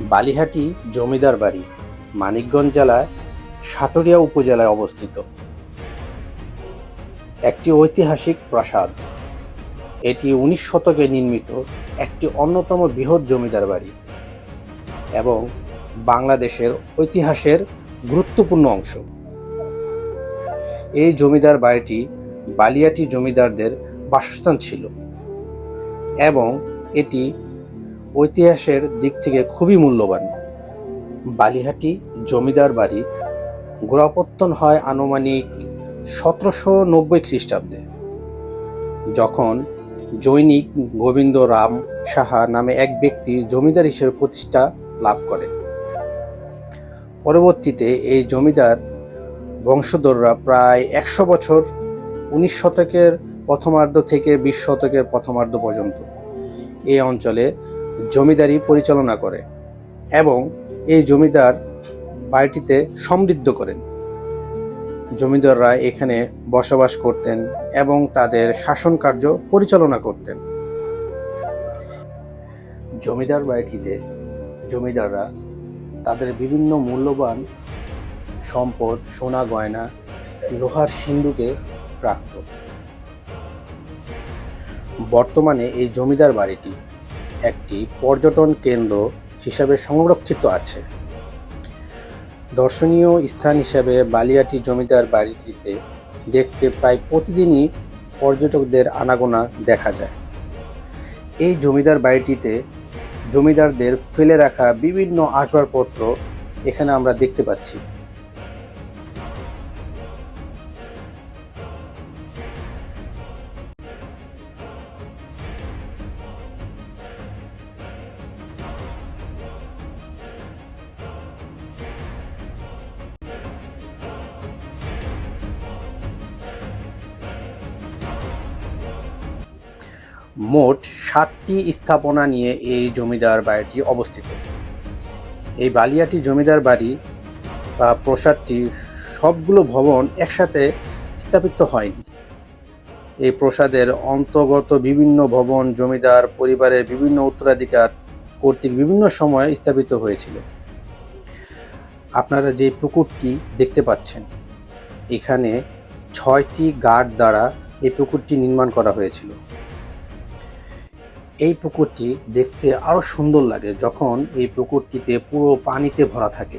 বালিহাটি জমিদার বাড়ি, মানিকগঞ্জ জেলায় সাটুরিয়া উপজেলায় অবস্থিত। একটি ঐতিহাসিক প্রাসাদ। এটি উনিশ শতকে নির্মিত একটি অন্যতম বৃহৎ জমিদার বাড়ি এবং বাংলাদেশের ঐতিহাসের গুরুত্বপূর্ণ অংশ। এই জমিদার বাড়িটি বালিয়াটি জমিদারদের বাসস্থান ছিল এবং এটি ঐতিহাসের দিক থেকে খুবই মূল্যবান। বালিহাটি জমিদার বাড়ি গোড়াপত্তন হয় আনুমানিক সতেরোশো নব্বই খ্রিস্টাব্দে, যখন জৈনিক গোবিন্দ রাম সাহা নামে এক ব্যক্তি জমিদার হিসেবে প্রতিষ্ঠা লাভ করে। পরবর্তীতে এই জমিদার বংশধররা প্রায় একশো বছর উনিশ শতকের প্রথমার্ধ থেকে বিশ শতকের প্রথমার্ধ পর্যন্ত এই অঞ্চলে জমিদারি পরিচালনা করে এবং এই জমিদার বাড়িটিতে সমৃদ্ধ করেন। জমিদাররা এখানে বসবাস করতেন এবং তাদের শাসন কার্য পরিচালনা করতেন। জমিদার বাড়িটিতে জমিদাররা তাদের বিভিন্ন মূল্যবান সম্পদ, সোনা গয়না, লোহার সিন্ধুকে রাখত। বর্তমানে এই জমিদার বাড়িটি একটি পর্যটন কেন্দ্র হিসাবে সংরক্ষিত আছে। দর্শনীয় স্থান হিসাবে বালিয়াটি জমিদার বাড়িটিতে দেখতে প্রায় প্রতিদিনই পর্যটকদের আনাগোনা দেখা যায়। এই জমিদার বাড়িটিতে জমিদারদের ফেলে রাখা বিভিন্ন আসবাবপত্র এখানে আমরা দেখতে পাচ্ছি। মোট ষাটটি স্থাপনা নিয়ে এই জমিদার বাড়িটি অবস্থিত। এই বালিয়াটি জমিদার বাড়ি বা প্রসাদটি সবগুলো ভবন একসাথে স্থাপিত হয়নি। এই প্রসাদের অন্তর্গত বিভিন্ন ভবন জমিদার পরিবারের বিভিন্ন উত্তরাধিকার কর্তৃক বিভিন্ন সময়ে স্থাপিত হয়েছিল। আপনারা যে পুকুরটি দেখতে পাচ্ছেন, এখানে ছয়টি গার্ড দ্বারা এই পুকুরটি নির্মাণ করা হয়েছিল। এই পুকুরটি দেখতে আরও সুন্দর লাগে যখন এই পুকুরটিতে পুরো পানিতে ভরা থাকে।